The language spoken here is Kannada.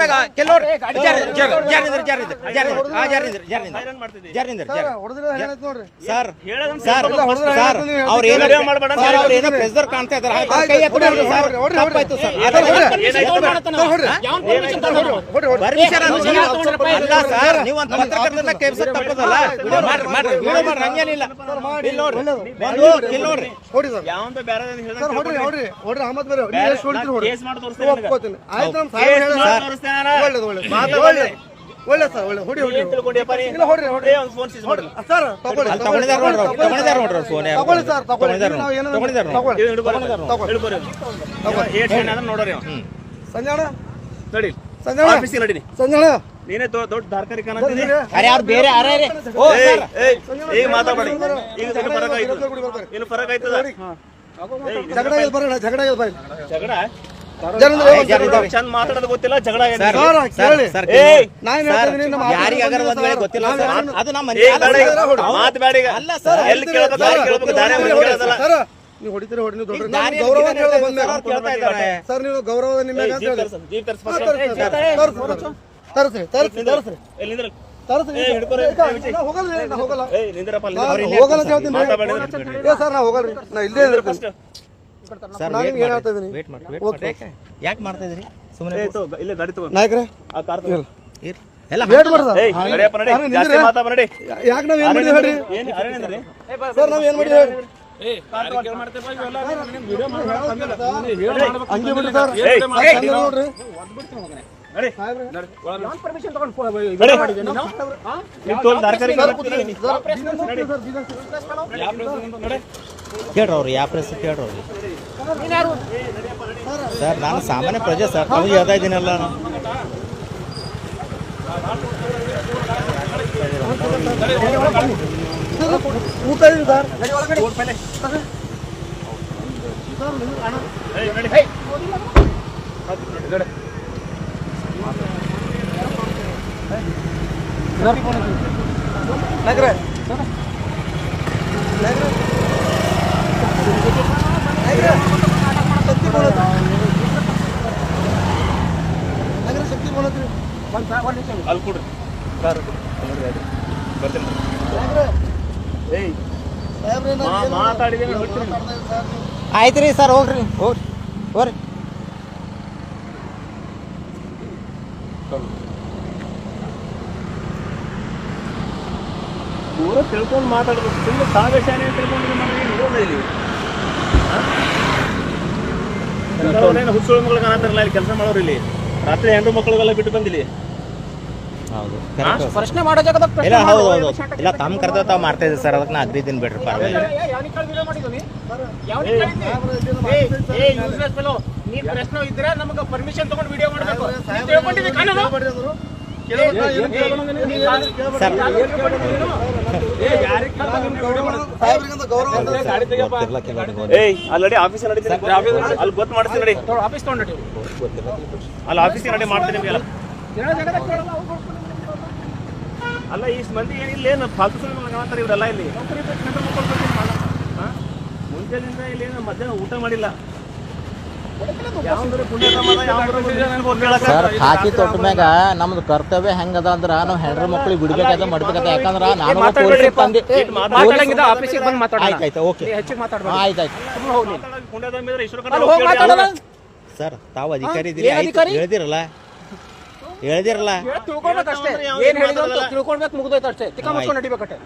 ಮ್ಯಾಗ ಕೆಲವ್ರು. ಜಾರಿಂದ್ರ ಸರ್ ಸರ್ ಸರ್ ಸ್ವಲ್ಪ ಸರ್ ಏನೋ ವಿಡಿಯೋ ಮಾಡ್ಬೇಡ ಸರ್ ಅವ್ರು ಏನೋ ಪ್ರೆಸರ್ ಕಾಣ್ತಾ ಇದಾರೆ. ಕೈ ಎತ್ತಿ ಸರ್. ತಪ್ಪಾಯ್ತು ಸರ್. ಅಲ್ಲ ಸರ್ ನೀವು ಅಂತ ಪತ್ರಕರ್ತರನ್ನ ಕೇಳ್ಸೋದು ತಪ್ಪದಲ್ಲ ವಿಡಿಯೋ ಮಾಡ್ರಿ ಮಾಡ್ರಿ ವಿಡಿಯೋ ಮಾಡ್ರಿ ಹಂಗೇನಿಲ್ಲ. ಇಲ್ಲಿ ನೋಡ್ರಿ ಒಂದು ಇಲ್ಲಿ ನೋಡ್ರಿ ಸರ್. ಯಾವಂತ ಬೇರೆ ಹೇಳ್ದಂಗೆ ಸರ್ ಹೊಡ್ರಿ ತಿಳ್ಕೊಂಡ್ರಿ. ಹೊಡ್ರಿ ಹೊಡ್ರಿ ಅಹಮದ್ ಬೇರೆ ಕೇಸ್ ಮಾಡಿ ತೋರಿಸ್ತೇನೆ ಆಯ್ತು ನಮ್ಮ ಸಾಹೇಬ್ ಮಾತಾಡು. ಒಳ್ಳೆ. ಸರ್ ಒಳ್ಳೆ. ಹೊಡಿ ಹೊಡಿ? ಇಲ್ಲ ಫೋನ್ ಸೀಸ್. ಸರ್ ತಗೊಳ್ಳಿ ಅಲ್ಲಿ ತಗೊಂಡಿದ್ದಾರೆ ನೋಡ್ರಿ ಅವ್ರು, ತಗೊಂಡಿದ್ದಾರೆ ನೋಡ್ರಿ ಫೋನ್ ಯಾರು? ತಗೊಳ್ಳಿ ಸರ್ ತಗೊಂಡಿದ್ದಾರೆ ನಾವು ಏನೋ ತಗೊಂಡಿದ್ದಾರೆ ತಗೊಳ್ಳಿ. ತಗೊಳ್ಳಿ. ಏಟ್ ನೋಡೋರಿ. ಸಂಜಾಣ? ನಡಿ ಸಂಜಾಣ? ಆಫೀಸಿಗೆ ನಡೀನಿ ಸಂಜಾಣ? ನೀನೇ ದೊಡ್ಡ ದಾರ್ಕಾರಿ ಅರೆ ಯಾರು ಬೇರೆ? ಅರೆ ಅರೆ. ಓ ಸರ್. ಈಗ ಈಗ ಇನ್ನು ಫರಕ್ ಆಯ್ತು ಇನ್ನು ಫರಕ್ ಆಯ್ತದ? ಜಗಳ ಇದೆ ಬರೋಣ ಜಗಳ ಇದೆ ಬರ್ರಿ ಜಗಳ ಚಂದ ಮಾತಾಡೋದು ಗೊತ್ತಿಲ್ಲ ಜಗಳ ಗೊತ್ತಿಲ್ಲ ಅದು ನಮ್ಮ ಏ, ಬೇಡ ಮಾತ್ ಬೇಡ ಅಲ್ಲ ಸರ್ ಎಲ್ಲಿ ಕೇಳೋದಲ್ಲ. ನೀವು ಹೊಡಿತೀರಿ ಹೊಡಿ ನೀವು ದೊಡ್ಡ ಗೌರವ ನೀವು ನಿಮ್ಮ. ನಾ ಹೋಗಲ್ಲ ರೀ, ನಾ ಹೋಗಲ್ಲ. ಏಯ್, ನಿಂದ್ರಪ್ಪ, ಅಲ್ಲಿ ಹೋಗಲ್ಲ ಅಂತ ಹೇಳ್ತೀನಿ. ಮಾತಾಡ್ಬೇಡಿ. ರೀ. ನಿಂದ್ರು. ಏ ಸರ್ ನಾ ಹೋಗಲ್ಲ ರೀ. ನಾ ಇಲ್ಲೇ ಯಾಕೆ? ಮಾಡ್ತಾ ಇದ್ರಿ? ಸುಮ್ಮನೆ ಇಲ್ಲೇ ಗಾಡಿ ತಗೋ. ನಾಯಕರೇ? ಆ ಕಾರ್ ತಗೋ. ಎಲ್ಲ ವೇಟ್ ಮಾಡಿ ಸರ್ ಏಯ್, ನಡಿಯಪ್ಪ, ನಡಿ. ಅರೆ, ಜಾಸ್ತಿ ನಡಿ. ಯಾಕೆ ನಾವ್ ಏನ್ ಮಾಡಿದ್ವಿ ಹೇಳ್ರಿ? ಸರ್ ನಾವ್ ಏನ್ ಮಾಡಿದ್ವಿ ಹೇಳ್ರಿ? ಹಂಗೆ ಬಿಡ್ರಿ ಸರ್. ನೋಡ್ರಿ. ಸರ್. Sir, sir. ಕೇಳ್ರಿ ಅವ್ರು ಯಾವ ಪ್ರೆಸ್ ಕೇಳ್ರಿ ಸರ್ ನಾನು ಸಾಮಾನ್ಯ ಪ್ರಜೆ ಸರ್. ನಮಗೆ ಹೇಳ್ತಾ ಇದ್ದೀನಲ್ಲ. ಸರ್, ಊಟ ಇದೆ ಸರ್ ಏಯ್, ನಾಯಕರೇ ಶಕ್ತಿ ಶಕ್ತಿ ಅಲ್ಲಿ ಕೊಡ್ರಿ ಬರ್ತೀನಿ ಏಯ್ ಆಯ್ತು ರೀ ಸರ್ ಹೋಗ್ರಿ. ಹೋಗ್ರಿ. ಹೋಗ್ರಿ. ಪೂರ ತಿಳ್ಕೊಂಡು ಮಾತಾಡ್ಬೇಕು. ತುಂಬ ಸಾಗಶಾನೆ ತಿಳ್ಕೊಂಡು ಮಾಡಿದ್ರೆ ಇರೋಲ್ಲ ಇಲ್ಲಿ? ಹುಚ್ಚುಳ ಮಕ್ಕಳು ಕಾಣತ್ತಾರಲ್ಲ ಇಲ್ಲಿ ಕೆಲಸ ಮಾಡೋರು ಇಲ್ಲಿ. ರಾತ್ರಿ ಹೆಣ್ಣು ಮಕ್ಕಳಿಗೆಲ್ಲ ಬಿಟ್ಟು ಬಂದಿಲ್ಲಿ ಹೌದು ಪ್ರಶ್ನೆ ಮಾಡೋ ಜಾಗದಾಗ ಇಲ್ಲ ಹೌದು ಹೌದು. ಇಲ್ಲ ತಮ್ಮ ಕರ್ತವ್ಯ ತಾವು ಮಾಡ್ತಾ ಇದ್ದೀವಿ ಸರ್ ಅದಕ್ಕೆ ನಾ ಅಗ್ರಿದ್ದೀನಿ ಬಿಡ್ರಿ ಪರವಾಗಿಲ್ಲ. ಪ್ರಶ್ನೆ ಇದ್ರೆ ನಮಗೆ ಪರ್ಮಿಷನ್ ತಗೊಂಡು ವಿಡಿಯೋ ಮಾಡಬೇಕು. ಏಯ್ ಅಲ್ಲಿ ಆಫೀಸ್ ನಡೀತೀನಿ ಅಲ್ಲಿ ಗೊತ್ತು ಮಾಡ್ತೀನಿ ನಡಿ. ಆಫೀಸ್ ತಗೊಂಡಿ ಅಲ್ಲಿ ಆಫೀಸ್ ನಡಿ ಮಾಡ್ತೀನಿ ನಿಮಗೆಲ್ಲ ಅಲ್ಲ ಇಷ್ಟು ಮಂದಿ ಏನಿಲ್ಲ ಏನು ಫಾಲ್ತು ಸುಮ್ಮನೆ ಇವರೆಲ್ಲ ಇಲ್ಲಿ. ಮುಂಚೆಯಿಂದ ಇಲ್ಲಿ ಏನು ಮಧ್ಯಾಹ್ನ ಊಟ ಮಾಡಿಲ್ಲ. ಸರ್ ಹಾಕಿ ತೊಟ್ಟ ಮ್ಯಾಗ ನಮ್ದು ಕರ್ತವ್ಯ ಹೆಂಗದ ಅಂದ್ರ ನಾವು ಹೆಣ್ರ ಮಕ್ಳಿಗೆ ಬಿಡ್ಬೇಕಾದ ಮಾಡ್ಬೇಕಾದ ಯಾಕಂದ್ರ ನಾನು ಸರ್ ತಾವು ಅಧಿಕಾರಿ ಹೇಳಿದಿರಲ್ಲ. ಹೇಳಿದಿರಲ್ಲ. ಅಷ್ಟೇ ಏನ್ ಹೇಳಿದ್ರು. ತಿಳ್ಕೊಳ್ಬೇಕು ಮುಗ್ದೋಯ್ತು ಅಷ್ಟೇ. ತಿಕ್ಕ ಮುಚ್ಕೊಂಡು ನಡಿಬೇಕಟ್ಟೆ